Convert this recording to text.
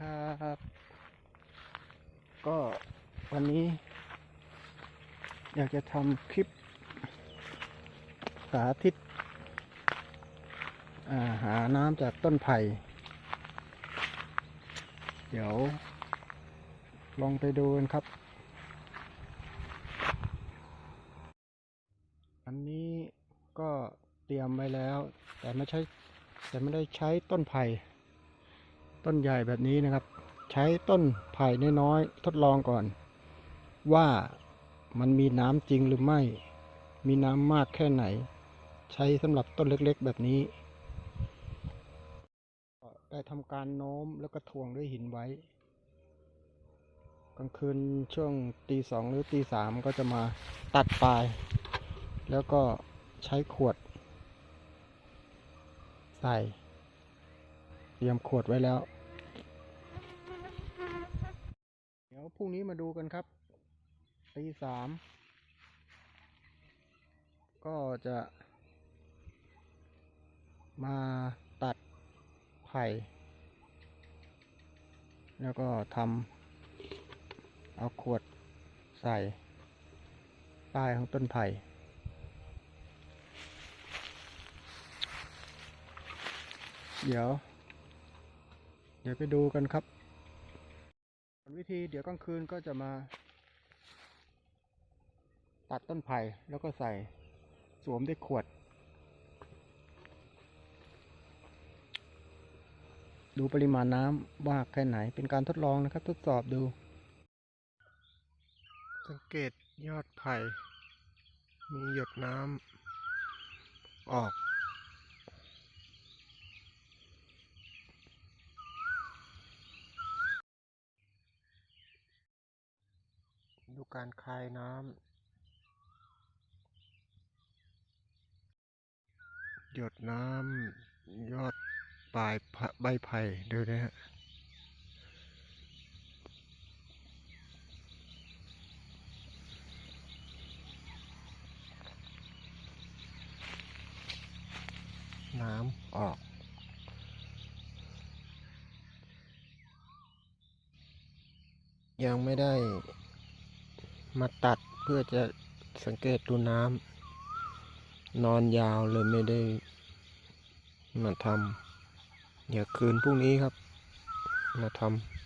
ครับ ก็วันนี้ อยากจะทำคลิป สาธิตาหาน้ำจากต้นไผ่เดี๋ยว ลองไปดูกันครับ อันนี้ก็เตรียมไว้แล้ว แต่ไม่ใช่แต่ไม่ได้ใช้ต้นไผ่ ต้นใหญ่แบบนี้นะครับ ใช้ต้นไผ่น้อยๆทดลองก่อน ว่ามันมีน้ำจริงหรือไม่ มีน้ำมากแค่ไหน ใช้สำหรับต้นเล็กๆ แบบนี้ได้ทำการโน้มแล้วก็ทวงด้วยหินไว้ กลางคืนช่วงตีสองหรือตีสามก็จะมาตัดปลาย แล้วก็ใช้ขวด ใส่ เตรียมขวดไว้แล้ว เดี๋ยวพรุ่งนี้มาดูกันครับตีสามก็จะมาตัดไผ่ แล้วก็ทำเอาขวดใส่ใต้ของต้นไผ่เดี๋ยว เดี๋ยวไปดูกันครับวนวิธีเดี๋ยวกลางคืนก็จะมา ตัดต้นไผ่แล้วก็ใส่สวมด้วยขวด ดูปริมาณน้ำว่าแค่ไหนเป็นการทดลองนะครับ ทดสอบดู สังเกตยอดไผ่มีหยดน้ำออก การคายน้ำหยดน้ำยอดปลายใบไผ่ดูนะฮะน้ำออก ยังไม่ได้ มาตัดเพื่อจะสังเกตดูน้ำนอนยาวเลยไม่ได้มาทำเดี๋ยวคืนพรุ่งนี้ครับ มาทำ